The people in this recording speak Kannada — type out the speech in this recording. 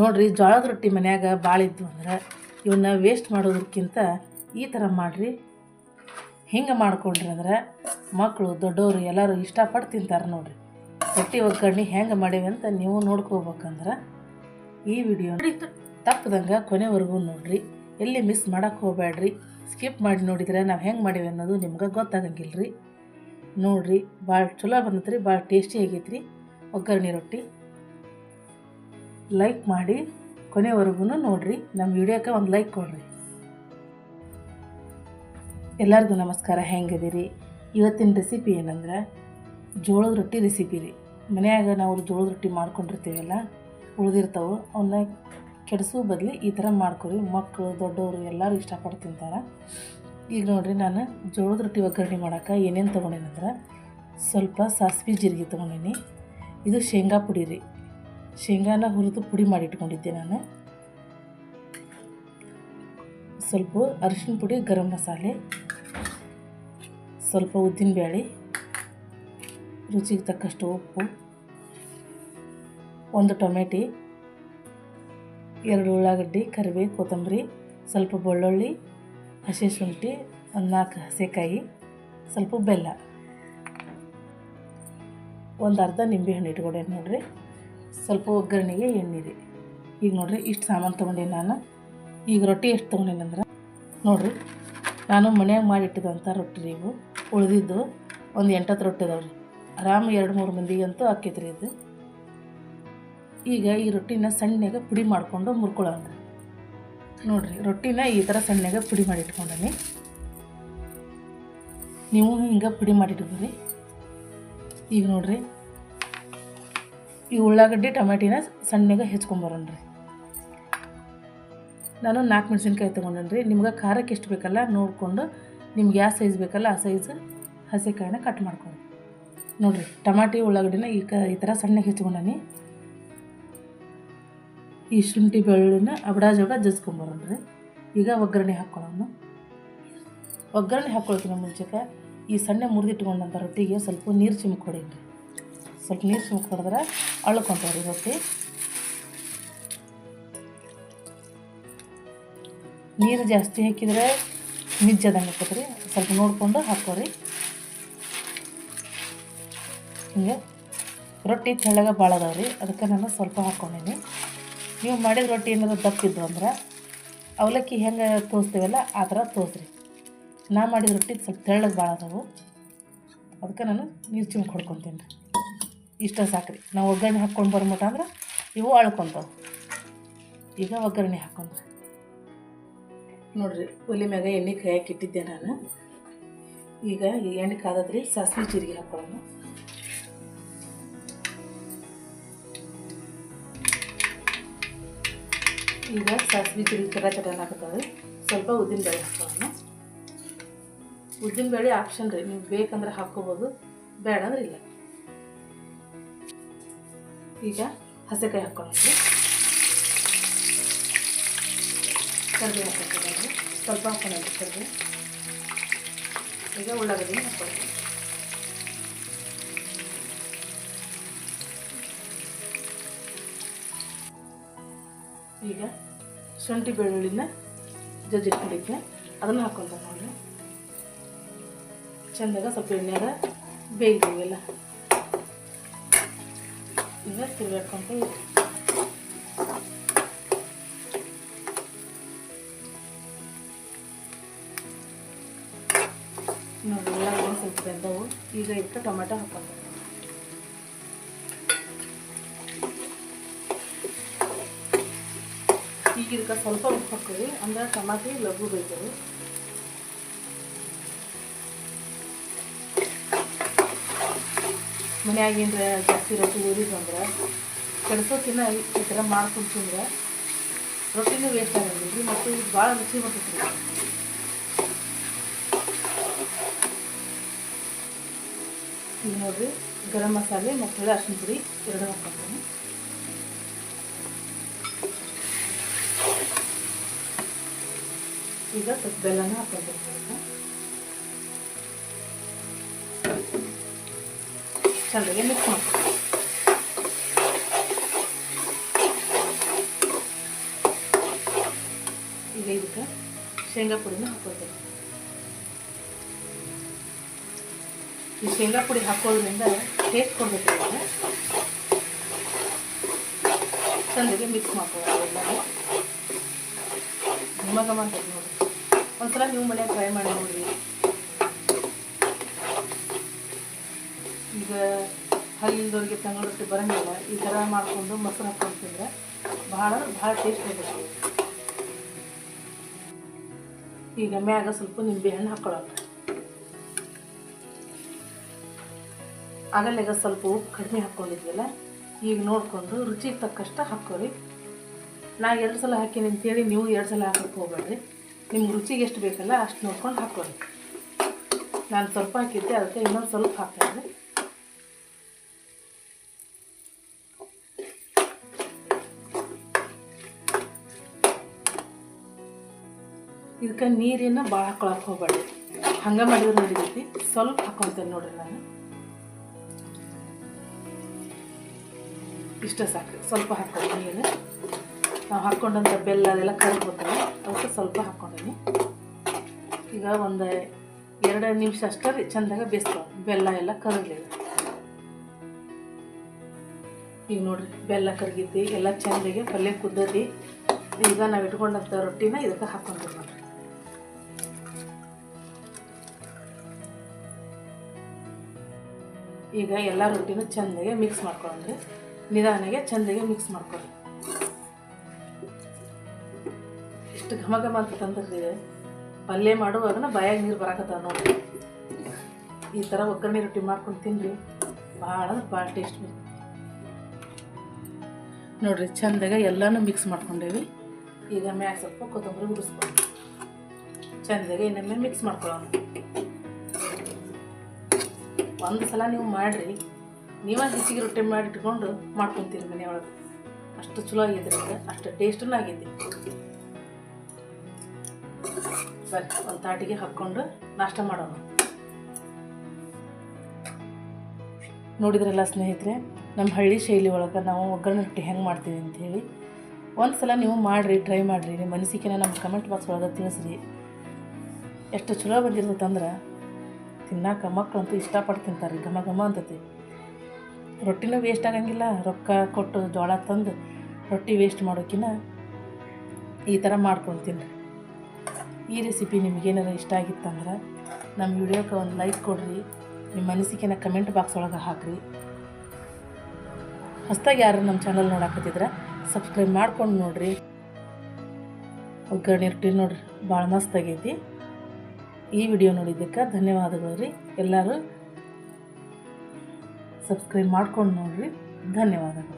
ನೋಡ್ರಿ, ಜೋಳದ ರೊಟ್ಟಿ ಮನ್ಯಾಗ ಭಾಳ ಇದ್ವು ಅಂದ್ರೆ ಇವನ್ನ ವೇಸ್ಟ್ ಮಾಡೋದಕ್ಕಿಂತ ಈ ಥರ ಮಾಡಿರಿ. ಹಿಂಗೆ ಮಾಡ್ಕೊಂಡ್ರಿ ಅಂದ್ರೆ ಮಕ್ಕಳು ದೊಡ್ಡವರು ಎಲ್ಲರೂ ಇಷ್ಟಪಟ್ಟು ತಿಂತಾರೆ ನೋಡಿರಿ. ರೊಟ್ಟಿ ಒಗ್ಗರಣೆ ಹೆಂಗೆ ಮಾಡೀವಿ ಅಂತ ನೀವು ನೋಡ್ಕೋಬೇಕಂದ್ರೆ ಈ ವಿಡಿಯೋ ತಪ್ಪದಂಗೆ ಕೊನೆವರೆಗೂ ನೋಡಿರಿ. ಎಲ್ಲಿ ಮಿಸ್ ಮಾಡೋಕ್ಕೆ ಹೋಗ್ಬೇಡ್ರಿ. ಸ್ಕಿಪ್ ಮಾಡಿ ನೋಡಿದ್ರೆ ನಾವು ಹೆಂಗೆ ಮಾಡೀವಿ ಅನ್ನೋದು ನಿಮ್ಗೆ ಗೊತ್ತಾಗಂಗಿಲ್ಲ ರೀ ನೋಡಿರಿ ಭಾಳ ಚಲೋ ಬಂದತ್ರಿ ಭಾಳ ಟೇಸ್ಟಿ ಆಗೈತ್ರಿ. ಒಗ್ಗರಣೆ ರೊಟ್ಟಿ. ಲೈಕ್ ಮಾಡಿ ಕೊನೆವರೆಗೂ ನೋಡ್ರಿ. ನಮ್ಮ ವಿಡಿಯೋಕ್ಕೆ ಒಂದು ಲೈಕ್ ಕೊಡ್ರಿ. ಎಲ್ಲರಿಗೂ ನಮಸ್ಕಾರ. ಹೆಂಗದಿರಿ ಇವತ್ತಿನ ರೆಸಿಪಿ ಏನಂದ್ರೆ ಜೋಳದ ರೊಟ್ಟಿ ರೆಸಿಪಿ ರೀ. ಮನೆಯಾಗ ನಾವು ಜೋಳದ ರೊಟ್ಟಿ ಮಾಡ್ಕೊಂಡಿರ್ತೀವಲ್ಲ, ಉಳಿದಿರ್ತಾವೆ, ಅವನ್ನ ಕೆಡಿಸೋ ಬದಲು ಈ ಥರ ಮಾಡ್ಕೊರಿ. ಮಕ್ಕಳು ದೊಡ್ಡವರು ಎಲ್ಲರೂ ಇಷ್ಟಪಟ್ಟು ತಿಂತಾರೆ. ಈಗ ನೋಡಿರಿ, ನಾನು ಜೋಳದ ರೊಟ್ಟಿ ಒಗ್ಗರಣೆ ಮಾಡೋಕೆ ಏನೇನು ತೊಗೊಂಡೇನಂದ್ರೆ ಸ್ವಲ್ಪ ಸಾಸಿವೆ ಜೀರಿಗೆ ತೊಗೊಂಡೀನಿ. ಇದು ಶೇಂಗಾ ಪುಡಿ ರೀ. ಶೇಂಗಾನ ಹುರಿದು ಪುಡಿ ಮಾಡಿ ಇಟ್ಕೊಂಡಿದ್ದೆ ನಾನು. ಸ್ವಲ್ಪ ಅರಿಶಿನ ಪುಡಿ, ಗರಂ ಮಸಾಲೆ, ಸ್ವಲ್ಪ ಉದ್ದಿನಬೇಳೆ ರುಚಿಗೆ ತಕ್ಕಷ್ಟು ಉಪ್ಪು, ಒಂದು ಟೊಮೆಟಿ, ಎರಡು ಉಳ್ಳಾಗಡ್ಡಿ ಕರಿಬೇವು ಕೊತ್ತಂಬರಿ, ಸ್ವಲ್ಪ ಬೆಳ್ಳುಳ್ಳಿ, ಹಸಿ ಶುಂಠಿ, ಒಂದು ನಾಲ್ಕು ಹಸೆಕಾಯಿ, ಸ್ವಲ್ಪ ಬೆಲ್ಲ. ಒಂದು ಅರ್ಧ ನಿಂಬೆಹಣ್ಣು ಇಟ್ಕೊಂಡೆ ನೋಡ್ರಿ. ಸ್ವಲ್ಪ ಒಗ್ಗರಣೆಗೆ ರೀ ಈಗ ನೋಡ್ರಿ ಇಷ್ಟು ಸಾಮಾನು ತೊಗೊಂಡೀನಿ ನಾನು. ಈಗ ರೊಟ್ಟಿ ಎಷ್ಟು ತೊಗೊಂಡೇನಂದ್ರೆ ನೋಡ್ರಿ, ನಾನು ಮನ್ಯಾಗ ಮಾಡಿಟ್ಟಿದಂಥ ರೊಟ್ಟಿ ರೀ ಇವು. ಉಳಿದಿದ್ದು ಒಂದು ಎಂಟತ್ತು ರೊಟ್ಟಿ ಇದಾವೆ ರೀ. ಆರಾಮ್ ಎರಡು ಮೂರು ಮಂದಿಗಂತೂ ಆಕೈತೆ ರೀ ಇದು. ಈಗ ಈ ರೊಟ್ಟಿನ ಸಣ್ಣಗೆ ಪುಡಿ ಮಾಡಿಕೊಂಡು ಮುರ್ಕೊಳ್ಳೋಣ ನೋಡ್ರಿ, ರೊಟ್ಟಿನ ಈ ಥರ ಸಣ್ಣಗೆ ಪುಡಿ ಮಾಡಿ ಇಟ್ಕೊಂಡೀನಿ ನೀವು ಹಿಂಗೆ ಪುಡಿ ಮಾಡಿಟ್ಕೊರಿ. ಈಗ ನೋಡ್ರಿ ಈ ಉಳ್ಳಾಗಡ್ಡಿ ಟೊಮೆಟಿನ ಸಣ್ಣಗೆ ಹೆಚ್ಕೊಂಬರೋಣ್ರಿ ನಾನು ನಾಲ್ಕು ಮೆಣಸಿನ್ಕಾಯಿ ರೀ ನಿಮ್ಗೆ ಖಾರಕ್ಕೆ ಎಷ್ಟು ಬೇಕಲ್ಲ ನೋಡಿಕೊಂಡು ನಿಮ್ಗೆ ಯಾವ ಸೈಜ್ ಬೇಕಲ್ಲ ಆ ಸೈಜ್ ಹಸಿಕಾಯಿನ ಕಟ್ ಮಾಡ್ಕೊಂಡು ನೋಡಿರಿ ಟಮಾಟಿ ಉಳ್ಳಾಗಡ್ಡಿನ ಈ ಕ ಈ ಥರ ಸಣ್ಣಗೆ ಹೆಚ್ಕೊಂಡೀನಿ. ಈ ಶುಂಠಿ ಬೆಳ್ಳುಳ್ಳಿನ ಜಚ್ಕೊಂಬರನ್ ರೀ ಈಗ ಒಗ್ಗರಣೆ ಹಾಕ್ಕೊಳ್ಳೋಣ. ಒಗ್ಗರಣೆ ಹಾಕ್ಕೊಳ್ತೀನಿ ಮುಂಚೆಗೆ ಈ ಸಣ್ಣ ಮುರಿದಿಟ್ಕೊಂಡಂಥ ರೊಟ್ಟಿಗೆ ಸ್ವಲ್ಪ ನೀರು ಚಿಮ್ಕೊಡಿ. ಸ್ವಲ್ಪ ನೀರು ಚಿಮ್ಕ್ ಹೊಡೆದ್ರೆ ಅಳ್ಕೊಂತವ್ರಿ ರೊಟ್ಟಿ. ನೀರು ಜಾಸ್ತಿ ಹಾಕಿದರೆ ಮಿಜ್ಜದಂಗೆ ಹಾಕೋದ್ರಿ ಸ್ವಲ್ಪ ನೋಡಿಕೊಂಡು ಹಾಕೋರಿ ಹಿಂಗೆ. ರೊಟ್ಟಿ ತೆಳ್ಳಗೆ ಭಾಳ ಅದಾವ್ರಿ ಅದಕ್ಕೆ ನಾನು ಸ್ವಲ್ಪ ಹಾಕ್ಕೊಂಡೀನಿ. ನೀವು ಮಾಡಿದ ರೊಟ್ಟಿ ಏನಾದ್ರು ದಪ್ಪಿದ್ದು ಅಂದ್ರೆ ಅವಲಕ್ಕಿ ಹೆಂಗೆ ತೋರಿಸ್ತೀವಲ್ಲ ಆ ಥರ ತೋರಿಸ್ರಿ. ನಾ ಮಾಡಿದ ರೊಟ್ಟಿ ಸ್ವಲ್ಪ ತೆಳ್ಳಗೆ ಭಾಳ ಅದಾವು ಅದಕ್ಕೆ ನಾನು ನೀರು ಚಿಮ್ಕ್ ಹೊಡ್ಕೊತೀನಿ. ರೀ ಇಷ್ಟ ಸಾಕ್ರಿ. ನಾವು ಒಗ್ಗರಣೆ ಹಾಕ್ಕೊಂಡು ಬರ್ಮಟ ಅಂದ್ರೆ ಇವು ಅಳ್ಕೊತಾವೆ. ಈಗ ಒಗ್ಗರಣೆ ಹಾಕೊಂಡ್ರೆ ನೋಡ್ರಿ ಒಲೆ ಮ್ಯಾಗ ಎಣ್ಣೆ ಕಾಯಕ್ಕೆ ಇಟ್ಟಿದ್ದೆ ನಾನು. ಈಗ ಈ ಎಣ್ಣೆ ಕಾದದ್ರಿ ಸಾಸಿವೆ ಜೀರಿಗೆ ಹಾಕೊಳ್ಳೋಣ. ಈಗ ಸಾಸಿವೆ ಜೀರಿಗೆ ಚಟ ಚಟ ಹಾಕತ್ತವೆ ಸ್ವಲ್ಪ ಉದ್ದಿನಬೇಳೆ ಹಾಕೊಳ್ಳೋಣ. ಉದ್ದಿನಬೇಳೆ ಆಪ್ಷನ್ ರೀ, ನೀವು ಬೇಕಂದ್ರೆ ಹಾಕ್ಕೋಬೋದು, ಬೇಡ ಅಂದ್ರೆ ಇಲ್ಲ. ಈಗ ಹಸೆಕಾಯಿ ಹಾಕ್ಕೊಳ್ಳೋಣ. ಕರಿಬೇವು ಹಾಕೋದು ಸ್ವಲ್ಪ ಹಾಕೊಂಡು ಕರ್ಬೆ ಈಗ ಉಳ್ಳಾಗಡ್ಡಿ ಹಾಕ್ಕೊಳ್ಳೋಣ. ಈಗ ಶುಂಠಿ ಬೆಳ್ಳುಳ್ಳಿನ ಜಜ್ಜಿಟ್ಕೊಂಡಿದ್ದೆ ಅದನ್ನು ಹಾಕ್ಕೊಂತ ನೋಡಿ ಚೆಂದಾಗ ಸ್ವಲ್ಪ ಎಣ್ಣೆಯಾಗ ಬೇಯ್ದೀವೆಲ್ಲ ಈಗ ತಿರ್ಗಾಡ್ಕೊಂತ. ನೋಡಿ ಉಳ್ಳಾಗಡ್ಡಿ ಸ್ವಲ್ಪ ಬೆಂದವು ಈಗ ಇದಕ್ಕೆ ಟೊಮೆಟೊ ಹಾಕೋದು ಈಗ ಇದಕ್ಕೆ ಸ್ವಲ್ಪ ಉಪ್ಪು ಹಾಕ್ತೀವಿ ಅಂದ್ರೆ ಟಮಾಟಿ ಲಘು ಬೇಯ್ತವೆ ಮನ್ಯಾಗ ಏನರ ಜಾಸ್ತಿ ರೊಟ್ಟಿ ಉರಿದು ಅಂದ್ರೆ ಕೆಡ್ಸೋಕಿನ್ನ ಈ ಥರ ಮಾಡ್ಕೊಂಡು ತಿಂದ್ರೆ ರೊಟ್ಟಿನೂ ವೇಸ್ಟ್ ಆಗಂಗಿಲ್ಲ ರೀ ಮತ್ತು ಇದು ಭಾಳ ರುಚಿ ಬರ್ತೈತೆ ರೀ ಈಗ ನೋಡಿರಿ ಗರಂ ಮಸಾಲೆ ಮತ್ತು ಅರ್ಶಿನ ಪುಡಿ ಎರಡು ಹಾಕ್ಕೊತೀನಿ ಈಗ ಸ್ವಲ್ಪ ಬೆಲ್ಲನ ಹಾಕ್ಕೊತೀನಿ ಚೆನ್ನಾಗಿ ಮಿಕ್ಸ್ ಮಾಡ್ತೀನಿ ಈಗ ಇದಕ್ಕೆ ಶೇಂಗಾ ಪುಡಿನ ಹಾಕೋತೀನಿ ಈ ಶೇಂಗಾ ಪುಡಿ ಹಾಕೋದ್ರಿಂದ ಟೇಸ್ಟ್ ಕೊಡ್ಬೇಕು ಚಂದಿಗೆ ಮಿಕ್ಸ್ ಮಾಡ್ಕೊಳ್ಳೋದು ಘಮ ಘಮ ಅಂತ ನೋಡಿ ಒಂದ್ಸಲ ನೀವು ಮನೆಯಾಗ ಟ್ರೈ ಮಾಡಿ ನೋಡ್ರಿ ಈಗ ಹಲ್ಲಿಲ್ದವ್ರಿಗೆ ತಂಗಳ ರೊಟ್ಟಿ ಬರೋಂಗಿಲ್ಲ, ಈ ಥರ ಮಾಡಿಕೊಂಡು ಮೊಸರು ಹಾಕೊಂಡು ತಿಂದರೆ ಭಾಳ ಭಾಳ ಟೇಸ್ಟ್ ಇರುತ್ತೆ. ಈಗ ಮ್ಯಾಗ ಸ್ವಲ್ಪ ನಿಂಬೆ ಹಣ್ಣು ಹಾಕ್ಕೊಳ್ಳೋಣ ಆಗಲ್ಲಾಗ ಸ್ವಲ್ಪ ಉಪ್ಪು ಕಡಿಮೆ ಹಾಕ್ಕೊಂಡಿದ್ವಲ್ಲ, ಈಗ ನೋಡಿಕೊಂಡು ರುಚಿಗೆ ತಕ್ಕಷ್ಟು ಹಾಕ್ಕೊಳ್ಳಿ. ನಾ ಎರಡು ಸಲ ಹಾಕೀನಿ ಅಂತೇಳಿ ನೀವು ಎರಡು ಸಲ ಹಾಕಕ್ಕೆ ಹೋಗ್ಬೇಡ್ರಿ. ನಿಮ್ಗೆ ರುಚಿಗೆ ಎಷ್ಟು ಬೇಕಲ್ಲ ಅಷ್ಟು ನೋಡ್ಕೊಂಡು ಹಾಕ್ಕೊಳ್ಳಿ. ನಾನು ಸ್ವಲ್ಪ ಹಾಕಿದ್ದೆ, ಅದಕ್ಕೆ ಇನ್ನೊಂದು ಸ್ವಲ್ಪ ಹಾಕ್ತೀನಿ. ಇದಕ್ಕೆ ನೀರಿನ ಭಾಳ ಹಾಕೊಳಕ್ಕೆ ಹೋಗ್ಬೇಡಿ ಹಂಗೆ ಮಾಡಿದ್ರೆ ನಡಿತೈತಿ ಸ್ವಲ್ಪ ಹಾಕೊಂತೇನೆ ನೋಡ್ರಿ ನಾನು. ಇಷ್ಟ ಸಾಕು, ಸ್ವಲ್ಪ ಹಾಕ್ಕೊಂಡು ನೀರು. ನಾವು ಹಾಕ್ಕೊಂಡಂಥ ಬೆಲ್ಲ ಅದೆಲ್ಲ ಕರ್ಕೊತೀವಿ ಅದಕ್ಕೆ ಸ್ವಲ್ಪ ಹಾಕ್ಕೊಂಡೀನಿ ಈಗ ಒಂದು ಎರಡು ನಿಮಿಷ ಅಷ್ಟೇ ರೀ, ಚೆಂದಾಗ ಬೆಲ್ಲ ಎಲ್ಲ ಕರಗಲಿಲ್ಲ ಈಗ ನೋಡ್ರಿ, ಬೆಲ್ಲ ಕರಗಿದ್ದು ಎಲ್ಲ ಚೆಂದಾಗಿ ಪಲ್ಯ ಕುದ್ದಿ ಈಗ ನಾವು ಇಟ್ಕೊಂಡಂಥ ರೊಟ್ಟಿನ ಇದಕ್ಕೆ ಹಾಕ್ಕೊಂಡ್ರಿ ಈಗ ಎಲ್ಲ ರೊಟ್ಟಿನೂ ಚೆಂದಾಗೆ ಮಿಕ್ಸ್ ಮಾಡ್ಕೊಳ್ಳಿ ನಿಧಾನಗೆ ಚೆಂದಾಗೆ ಮಿಕ್ಸ್ ಮಾಡ್ಕೊಳ್ಳಿ. ಇಷ್ಟು ಘಮ ಘಮ ಅಂತ ತಂದಿರ್ತೀವಿ ಪಲ್ಯ ಮಾಡುವಾಗನ ಬಾಯಾಗ ನೀರು ಬರಾಕತ್ತಾವ ನೋಡಿ. ಈ ಥರ ಒಗ್ಗರಣೆ ರೊಟ್ಟಿ ಮಾಡ್ಕೊಂಡು ತಿನ್ನಿರಿ ಭಾಳ ಭಾಳ ಟೇಸ್ಟ್ ಬೇಕು ನೋಡ್ರಿ, ಚೆಂದಾಗ ಎಲ್ಲನೂ ಮಿಕ್ಸ್ ಮಾಡ್ಕೊಂಡೇವಿ. ಈಗ ಮ್ಯಾಗ ಸ್ವಲ್ಪ ಕೊತ್ತಂಬರಿ ಉಡಿಸ್ಕೊಂಡು ಚೆಂದಾಗೆ ಇನ್ನೊಮ್ಮೆ ಮಿಕ್ಸ್ ಮಾಡ್ಕೊಳ್ಳೋಣ. ಒಂದು ಸಲ ನೀವು ಮಾಡಿರಿ. ನೀವೇ ಹೆಚ್ಚಿಗೆ ರೊಟ್ಟಿ ಮಾಡಿ ಇಟ್ಕೊಂಡು ಮಾಡ್ಕೊತೀರಿ ಮನೆಯೊಳಗೆ ಅಷ್ಟು ಚಲೋ ಆಗಿದೆ ರೀ ಅಷ್ಟು ಟೇಸ್ಟೂ ಆಗೈತಿ. ಸರಿ, ಒಂದು ತಾಟಿಗೆ ಹಾಕ್ಕೊಂಡು ನಾಷ್ಟ ಮಾಡೋಣ. ನೋಡಿದ್ರಲ್ಲ ಸ್ನೇಹಿತರೆ ನಮ್ಮ ಹಳ್ಳಿ ಶೈಲಿ ಒಳಗೆ ನಾವು ಒಗ್ಗರಣೆ ರೊಟ್ಟಿ ಹೆಂಗೆ ಮಾಡ್ತೀವಿ ಅಂಥೇಳಿ ಒಂದು ಸಲ ನೀವು ಮಾಡಿರಿ ಟ್ರೈ ಮಾಡಿರಿ. ನಿಮ್ಮ ಮನಸ್ಸಿಗೆ ನಮ್ಮ ಕಮೆಂಟ್ ಬಾಕ್ಸ್ ಒಳಗೆ ತಿಳಿಸ್ರಿ. ಎಷ್ಟು ಚಲೋ ಬಂದಿರ್ತೈತಂದ್ರೆ ತಿನ್ನಾಕ ಮಕ್ಕಳಂತೂ ಇಷ್ಟಪಟ್ಟು ತಿಂತಾರೆ, ಘಮ ಘಮ ಅಂತತಿ. ರೊಟ್ಟಿನೂ ವೇಸ್ಟ್ ಆಗಂಗಿಲ್ಲ, ರೊಕ್ಕ ಕೊಟ್ಟು ಜೋಳ ತಂದು ರೊಟ್ಟಿ ವೇಸ್ಟ್ ಮಾಡೋಕ್ಕಿಂತ ಈ ಥರ ಮಾಡ್ಕೊಂಡು ತಿನ್ನಿರಿ ಈ ರೆಸಿಪಿ ನಿಮಗೇನಾರು ಇಷ್ಟ ಆಗಿತ್ತಂದ್ರೆ ನಮ್ಮ ವಿಡಿಯೋಕ್ಕೆ ಒಂದು ಲೈಕ್ ಕೊಡ್ರಿ, ನಿಮ್ಮ ಅನಿಸಿಕೆನ ಕಮೆಂಟ್ ಬಾಕ್ಸ್ ಒಳಗೆ ಹಾಕಿರಿ. ಹೊಸ್ದಾಗಿ ಯಾರು ನಮ್ಮ ಚಾನಲ್ ನೋಡಾಕತ್ತಿದ್ರೆ ಸಬ್ಸ್ಕ್ರೈಬ್ ಮಾಡ್ಕೊಂಡು ನೋಡಿರಿ. ಒಗ್ಗರಣೆ ರೊಟ್ಟಿ ನೋಡ್ರಿ ಭಾಳ ಮಸ್ತ್ ಆಗೈತಿ. ಈ ವಿಡಿಯೋ ನೋಡಿದ್ದಕ್ಕೆ ಧನ್ಯವಾದಗಳು ರೀ. ಎಲ್ಲರೂ ಸಬ್ಸ್ಕ್ರೈಬ್ ಮಾಡ್ಕೊಂಡು ನೋಡಿರಿ. ಧನ್ಯವಾದಗಳು.